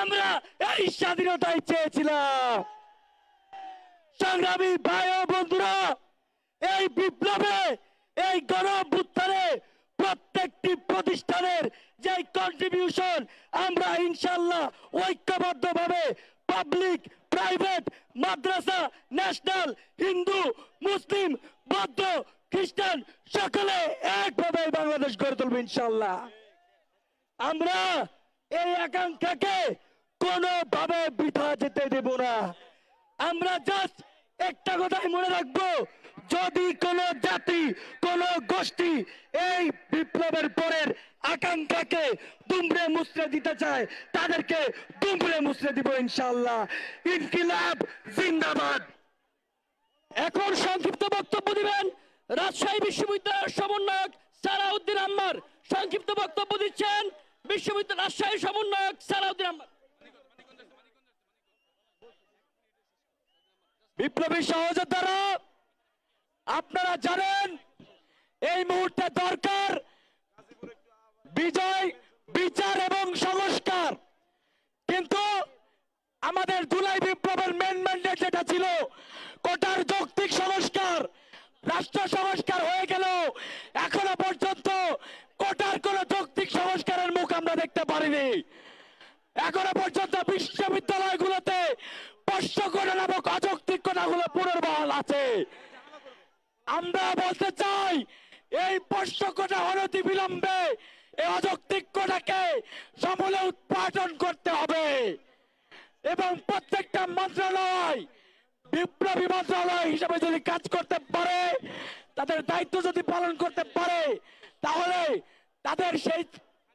আমরা এই স্বাধীনতাই চেয়েছিলাম। সংগ্রামী ভাই ও বন্ধুরা, এই বিপ্লবে, এই গণ অভ্যুত্থানে প্রত্যেকটি প্রতিষ্ঠানের যে কন্ট্রিবিউশন আমরা ইনশাল্লাহ ঐক্যবদ্ধভাবে পাবলিক প্রাইভেট মাদ্রাসা ন্যাশনাল হিন্দু, মুসলিম, বৌদ্ধ, খ্রিস্টান, সকলে একভাবে বাংলাদেশ গড়ে তুলবে ইনশাল্লাহ আমরা এই আকাঙ্ক্ষাকে কোনোভাবে বৃথা যেতে দেব না। আমরা জাস্ট একটা কথাই মনে রাখব, যদি কোন জাতি, কোন গোষ্ঠী এই বিপ্লবের পরের আকাঙ্ক্ষাকে দুমড়ে মুচড়ে দিতে চায়, তাদেরকে দুমড়ে মুচড়ে দিব ইনশাল্লাহ ইনকিলাব জিন্দাবাদ। এখন সংক্ষিপ্ত বক্তব্য দিবেন রাজশাহী বিশ্ববিদ্যালয়ের সমন্বয়ক সালাউদ্দিন আম্মার। সংক্ষিপ্ত বক্তব্য দিচ্ছেন বিশ্ববিদ্যালয় রাজশাহী সমন্বয়ক সালাউদ্দিন আম্মার। বিপ্লবী সহযোদ্ধারা, আপনারা জানেন, এই মুহূর্তে দরকার বিজয়, বিচার এবং সংস্কার। কিন্তু আমাদের জুলাই বিপ্লবের মেন ম্যান্ডেট যেটা ছিল, কোটার যৌক্তিক সংস্কার, রাষ্ট্র সংস্কার হয়ে গেল এখনও পর্যন্ত কোটার কোন যৌক্তিক সংস্কারের মুখ আমরা দেখতে পারিনি। এখনও পর্যন্ত বিশ্ববিদ্যালয়গুলোতে পোষ্য কোটা নামক অযৌক্তিক কোটাগুলো পুনর্বহাল আছে। আমরা বলতে চাই, এই পোষ্য কোটা অনতি বিলম্বে এই অযৌক্তিক কোটাকে সমূলে উৎপাদন করতে হবে। এবং প্রত্যেকটা মন্ত্রণালয়, বিপ্লবী মন্ত্রণালয় হিসেবে যদি কাজ করতে পারে, তাদের দায়িত্ব যদি পালন করতে পারে, তাহলে তাদের সেই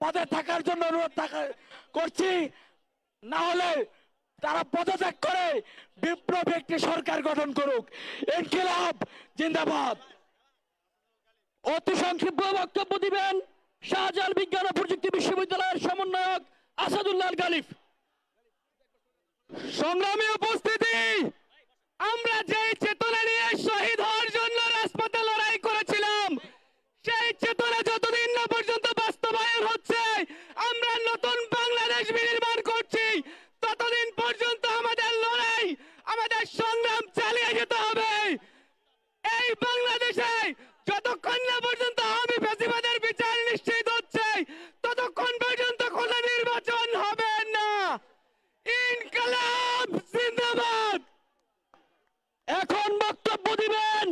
পদে থাকার জন্য অনুরোধ করছি। না হলে তারা পদত্যাগ করে। বিপ্লবী একটি সরকার গঠন করুক। ইনকিলাব, জিন্দাবাদ। অতি সংক্ষিপ্ত বক্তব্য দিবেন শাহজাহান বিজ্ঞান ও প্রযুক্তি বিশ্ববিদ্যালয়ের সমন্বয়ক আসাদুল্লাহ গালিফ। সংগ্রামী উপস্থিতি, আমরা যে চেতনা নিয়ে শহীদ হওয়ার জন্য রাজপথে লড়াই করেছিলাম সেই চেতনা যতদিন না পর্যন্ত বাস্তবায়ন হচ্ছে আমরা নতুন বাংলাদেশ বিনির্মাণ করছি ততদিন পর্যন্ত আমাদের লড়াই আমাদের সংগ্রাম চালিয়ে যেতে হবে এই বাংলাদেশে যতক্ষণ না পর্যন্ত আমি ফেসিবাদের বিচার নিশ্চিত হচ্ছে ততক্ষণ পর্যন্ত কোনো নির্বাচন হবে না ইনকালাব জিন্দাবাদ এখন বক্তব্য দিবেন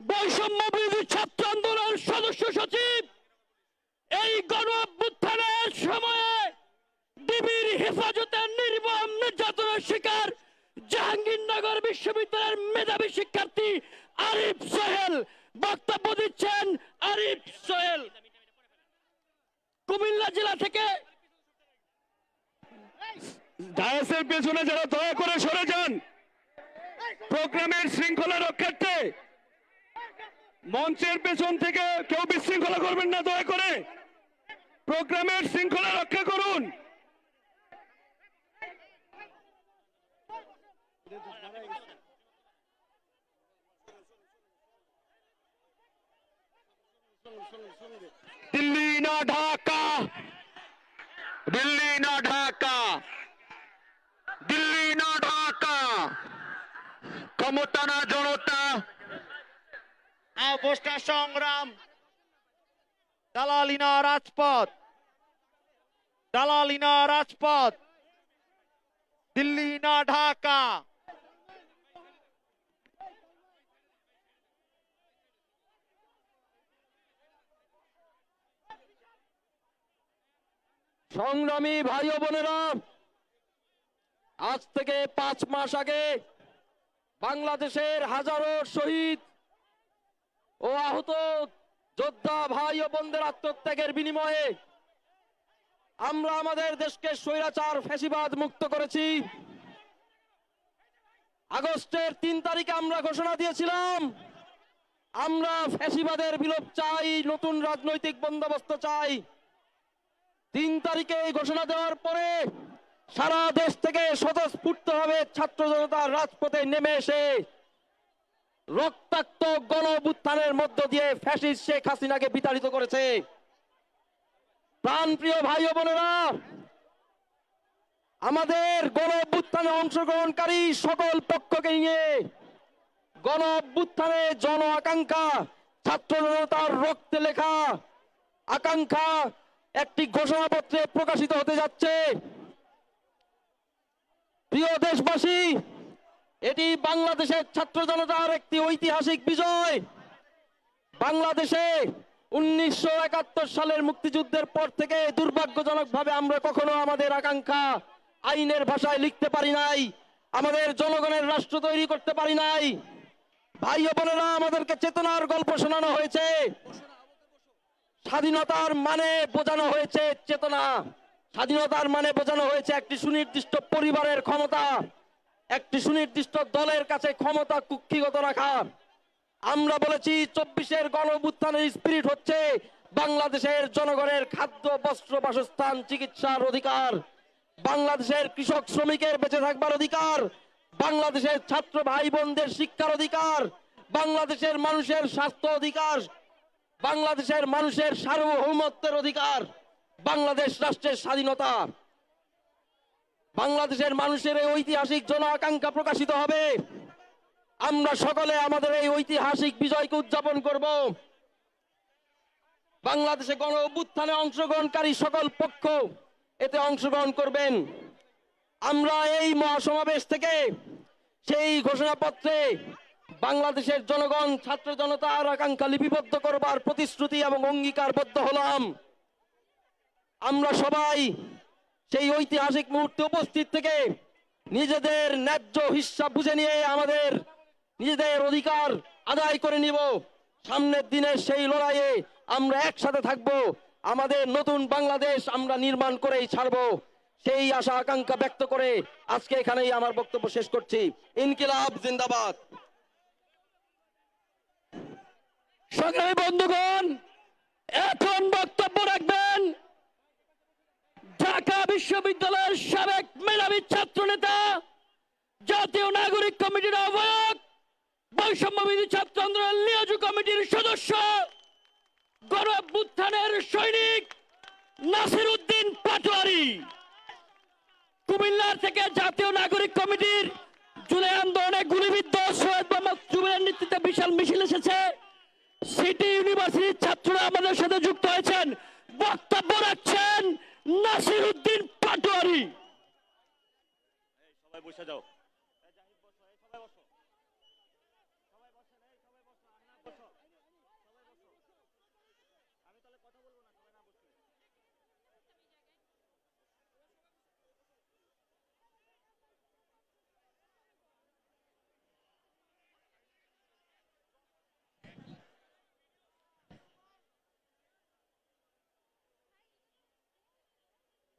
বৈষম্য বিরোধী ছাত্র আন্দোলন সদস্য সচিব এই গণ অভ্যুত্থানের সময়ে ডিবির হেফাজতে নির্মম নির্যাতনের শিকার জাহাঙ্গীরনগর বিশ্ববিদ্যালয়ের মেধাবী শিক্ষার্থী আরিফ সোহেল। বক্তব্য দিচ্ছেন আরিফ সোহেল। কুমিল্লা জেলা থেকে ডায়াসের পেছনে যারা দয়া করে সরে যান, প্রোগ্রামের শৃঙ্খলা রক্ষার্থে মঞ্চের পেছন থেকে কেউ বিশৃঙ্খলা করবেন না দয়া করে। প্রোগ্রামের শৃঙ্খলা রক্ষা করুন। দিল্লি না ঢাকা দিল্লি না ঢাকা দিল্লি না ঢাকা ক্ষমতা না জনতা অবস্থা সংগ্রাম দালালিনা রাজপথ দালালিনা রাজপথ দিল্লি না ঢাকা সংগ্রামী ভাই বোনেরা, আজ থেকে পাঁচ মাস আগে বাংলাদেশের হাজারো শহীদ ও আহত যোদ্ধা ভাই ও বোনদের আত্মত্যাগের বিনিময়ে আমরা আমাদের দেশকে স্বৈরাচার, ফ্যাসিবাদ মুক্ত করেছি। আগস্টের তিন তারিখে আমরা ঘোষণা দিয়েছিলাম, আমরা ফ্যাসিবাদের বিলোপ চাই, নতুন রাজনৈতিক বন্দোবস্ত চাই। তিন তারিখে এই ঘোষণা দেওয়ার পরে সারা দেশ থেকে স্বতঃস্ফূর্ত ভাবে ছাত্র জনতা রাজপথে নেমে এসে রক্তাক্ত গণ অভ্যুত্থানের মধ্য দিয়ে ফ্যাসিস্ট শেখ হাসিনাকে বিতাড়িত করেছে। প্রাণপ্রিয় ভাই ও বোনেরা, আমাদের গণ অভ্যুত্থানে অংশগ্রহণকারী সকল পক্ষকে নিয়ে গণ অভ্যুত্থানে জন আকাঙ্ক্ষা, ছাত্র জনতার রক্তে লেখা আকাঙ্ক্ষা একটি ঘোষণাপত্রে প্রকাশিত হতে যাচ্ছে। প্রিয় দেশবাসী, এটি বাংলাদেশের ছাত্র জনতার একটি ঐতিহাসিক বিজয়। বাংলাদেশে উনিশশো একাত্তর সালের মুক্তিযুদ্ধের পর থেকে দুর্ভাগ্যজনকভাবে আমরা কখনো আমাদের আকাঙ্ক্ষা আইনের ভাষায় লিখতে পারি নাই, আমাদের জনগণের রাষ্ট্র তৈরি করতে পারি নাই। ভাই বোনেরা, আমাদেরকে চেতনার গল্প শোনানো হয়েছে। স্বাধীনতার মানে বোঝানো হয়েছে চেতনা। স্বাধীনতার মানে বোঝানো হয়েছে একটি সুনির্দিষ্ট পরিবারের ক্ষমতা। একটি সুনির্দিষ্ট দলের কাছে ক্ষমতা কুক্ষিগত রাখা। আমরা বলেছি চব্বিশের গণভুত্থানের স্পিরিট হচ্ছে বাংলাদেশের জনগণের খাদ্য, বস্ত্র, বাসস্থান, চিকিৎসার অধিকার। বাংলাদেশের কৃষক, শ্রমিকের বেঁচে থাকবার অধিকার। বাংলাদেশের ছাত্র ভাই বোনদের শিক্ষার অধিকার। বাংলাদেশের মানুষের স্বাস্থ্য অধিকার। বাংলাদেশের মানুষের সার্বভৌমত্বের অধিকার, বাংলাদেশ রাষ্ট্রের স্বাধীনতা। বাংলাদেশের মানুষের এই ঐতিহাসিক জন আকাঙ্ক্ষা প্রকাশিত হবে। আমরা সকলে আমাদের এই ঐতিহাসিক বিজয়কে উদযাপন করব। বাংলাদেশে গণ অভ্যুত্থানে অংশগ্রহণকারী সকল পক্ষ এতে অংশগ্রহণ করবেন। আমরা এই মহাসমাবেশ থেকে সেই ঘোষণাপত্রে বাংলাদেশের জনগণ, ছাত্র জনতার আকাঙ্ক্ষা লিপিবদ্ধ করবার প্রতিশ্রুতি এবং অঙ্গীকারবদ্ধ হলাম। আমরা সবাই সেই ঐতিহাসিক মুহূর্তে উপস্থিত থেকে নিজেদের ন্যায্য হিসাব বুঝে নিয়ে আমাদের নিজেদের অধিকার আদায় করে নিব। সামনের দিনের সেই লড়াইয়ে আমরা একসাথে থাকব। আমাদের নতুন বাংলাদেশ আমরা নির্মাণ করেই ছাড়ব। সেই আশা, আকাঙ্ক্ষা ব্যক্ত করে আজকে এখানেই আমার বক্তব্য শেষ করছি। ইনকিলাব, জিন্দাবাদ। সংগ্রামী বন্ধুগণ, এখন বক্তব্য রাখবেন ঢাকা বিশ্ববিদ্যালয়ের সাবেক মেধাবী ছাত্র নেতা জাতীয় নাগরিক কমিটির আহ্বায়ক বৈষম্যবিধি ছাত্র আন্দোলন লিয়াজু কমিটির সদস্য, গণঅভ্যুত্থানের সৈনিক নাসির উদ্দিন পাটোয়ারি। কুমিল্লার থেকে জাতীয় নাগরিক কমিটির জুলাই আন্দোলনে গুলিবিদ্ধ সৈয়দ মোহাম্মদ জুবের নেতৃত্বে বিশাল মিছিল এসেছে। সিটি ইউনিভার্সিটির ছাত্ররা আমাদের সাথে যুক্ত হয়েছেন। বক্তব্য রাখছেন নাসির উদ্দিন পাটোয়ারি সবাই বসে যাও।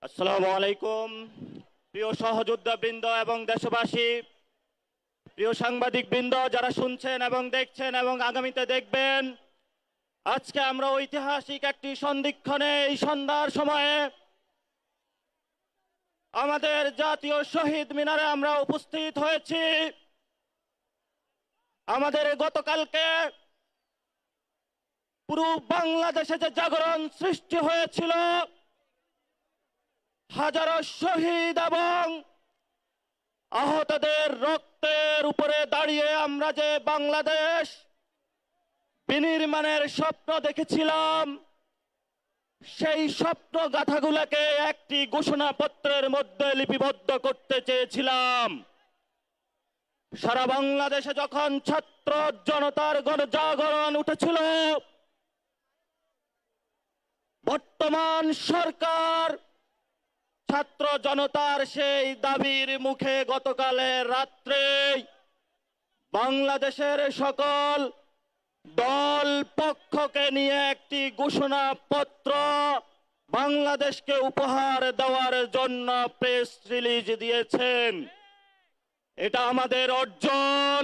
আসসালামু আলাইকুম, প্রিয় সহযোদ্ধা বৃন্দ এবং দেশবাসী, প্রিয় সাংবাদিক বৃন্দ যারা শুনছেন এবং দেখছেন এবং আগামীতে দেখবেন, আজকে আমরা ঐতিহাসিক একটি সন্ধিক্ষণে, এই সন্ধ্যার সময়ে আমাদের জাতীয় শহীদ মিনারে আমরা উপস্থিত হয়েছি। আমাদের গতকালকে পুরো বাংলাদেশে যে জাগরণ সৃষ্টি হয়েছিল হাজারো শহীদ এবং আহতদের রক্তের উপরে দাঁড়িয়ে আমরা যে বাংলাদেশ বিনির্মাণের স্বপ্ন দেখেছিলাম, সেই স্বপ্ন গাথাগুলোকে একটি ঘোষণাপত্রের মধ্যে লিপিবদ্ধ করতে চেয়েছিলাম। সারা বাংলাদেশে যখন ছাত্র জনতার গণজাগরণ উঠেছিল, বর্তমান সরকার ছাত্র জনতার সেই দাবির মুখে গতকালের রাত্রে বাংলাদেশের সকল দল পক্ষকে নিয়ে একটি ঘোষণাপত্র বাংলাদেশকে উপহার দেওয়ার জন্য প্রেস রিলিজ দিয়েছেন। এটা আমাদের অর্জন।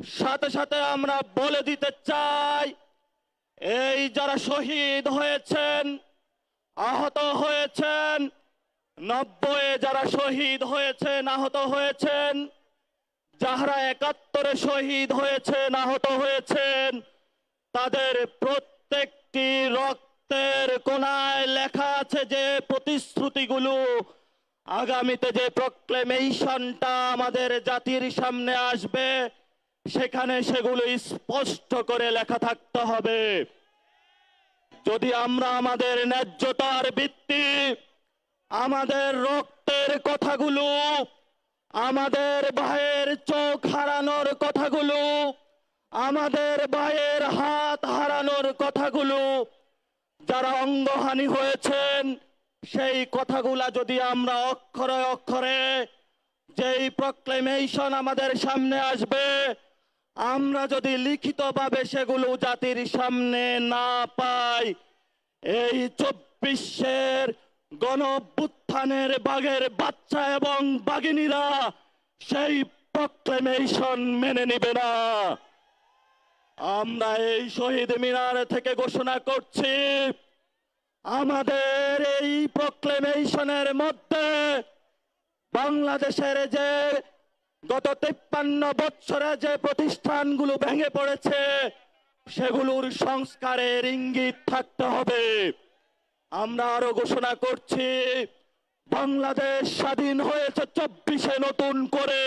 সাথে সাথে আমরা বলে দিতে চাই, এই যারা শহীদ হয়েছেন, আহত হয়েছেন নব্বই যারা শহীদ হয়েছেন আহত হয়েছেন, যাহারা একাত্তরে শহীদ হয়েছেন আহত হয়েছেন, তাদের প্রত্যেকটি রক্তের কোনায় লেখা আছে যে প্রতিশ্রুতিগুলো। আগামীতে যে প্রক্লেমেশনটা আমাদের জাতির সামনে আসবে, সেখানে সেগুলো স্পষ্ট করে লেখা থাকতে হবে। যদি আমরা আমাদের ন্যায্যতার ভিত্তি আমাদের রক্তের কথাগুলো, আমাদের ভাইয়ের চোখ হারানোর কথাগুলো, আমাদের ভাইয়ের হাত হারানোর কথাগুলো, যারা অঙ্গহানি হয়েছেন, সেই কথাগুলা যদি আমরা অক্ষরে অক্ষরে, যেই প্রক্লেমেশন আমাদের সামনে আসবে, আমরা যদি লিখিতভাবে সেগুলো জাতির সামনে না পাই, এই চব্বিশের গণ অভ্যুত্থানের বাঘের বাচ্চা এবং বাঘিনীরা সেই প্রক্লেমেশন মেনে নিবে না। আমরা এই শহীদ মিনার থেকে ঘোষণা করছি, আমাদের এই প্রক্লেমেশনের মধ্যে বাংলাদেশের যে গত তিপ্পান্ন বছরে যে প্রতিষ্ঠানগুলো ভেঙে পড়েছে, সেগুলোর সংস্কারের ইঙ্গিত থাকতে হবে। আমরা আরও ঘোষণা করছি, বাংলাদেশ স্বাধীন হয়েছে চব্বিশে নতুন করে।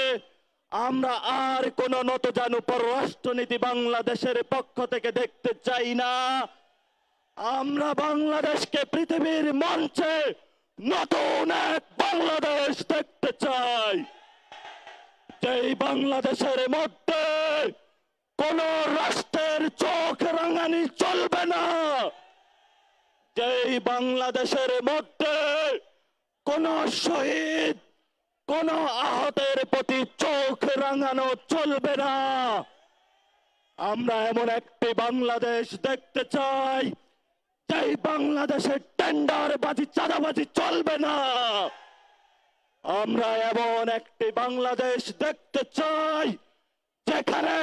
আমরা আর কোন নতজানু পররাষ্ট্রনীতি বাংলাদেশের পক্ষ থেকে দেখতে চাই না। আমরা বাংলাদেশকে পৃথিবীর মঞ্চে নতুন এক বাংলাদেশ দেখতে চাই। যেই বাংলাদেশের মধ্যে কোন রাষ্ট্রের চোখ রাঙানি চলবে না। যেই বাংলাদেশের মধ্যে কোন শহীদ, কোন আহতের প্রতি চোখ রাঙানো চলবে না। আমরা এমন একটি বাংলাদেশ দেখতে চাই, যেই বাংলাদেশের টেন্ডার বাজি চাঁদাবাজি চলবে না। আমরা এমন একটি বাংলাদেশ দেখতে চাই, যেখানে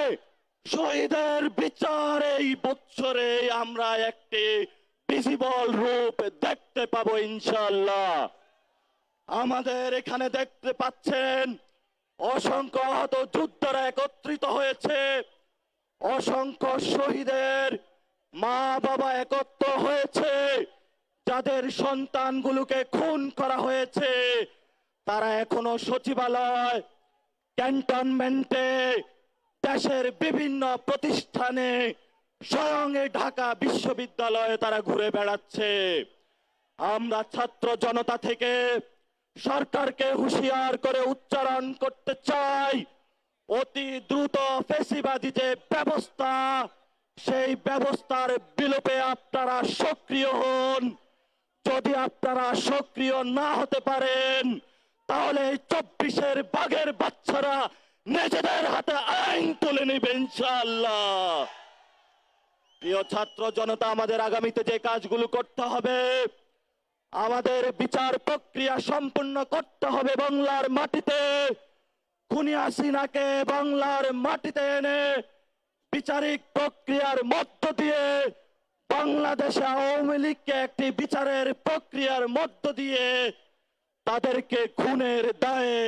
শহীদের বিচার এই বছরে আমরা একটি ভিজিবল রূপ দেখতে পাবো ইনশাল্লাহ আমাদের এখানে দেখতে পাচ্ছেন, অসংখ্য আহত যুদ্ধরা একত্রিত হয়েছে। অসংখ্য শহীদের মা বাবা একত্র হয়েছে। যাদের সন্তানগুলোকে খুন করা হয়েছে, তারা এখনও সচিবালয়, ক্যান্টনমেন্টে, দেশের বিভিন্ন প্রতিষ্ঠানে স্বয়ং ঢাকা বিশ্ববিদ্যালয়ে তারা ঘুরে বেড়াচ্ছে। আমরা ছাত্র জনতা থেকে সরকারকে হুঁশিয়ার করে উচ্চারণ করতে চাই। অতি দ্রুত ফেসিবাদী যে ব্যবস্থা, সেই ব্যবস্থার বিলোপে আপনারা সক্রিয় হন। যদি আপনারা সক্রিয় না হতে পারেন, তাহলে এই চব্বিশের বাঘের বাচ্চারা নিজেদের হাতে আইন তুলে নেবে, ইনশাআল্লাহ। প্রিয় ছাত্র জনতা, আমাদের আগামীতে যে কাজগুলো করতে হবে, আমাদের বিচার প্রক্রিয়া সম্পূর্ণ করতে হবে বাংলার মাটিতে। খুনি হাসিনাকে বাংলার মাটিতে এনে বিচারিক প্রক্রিয়ার মধ্য দিয়ে বাংলাদেশে আওয়ামী লীগকে একটি বিচারের প্রক্রিয়ার মধ্য দিয়ে তাদেরকে খুনের দায়ে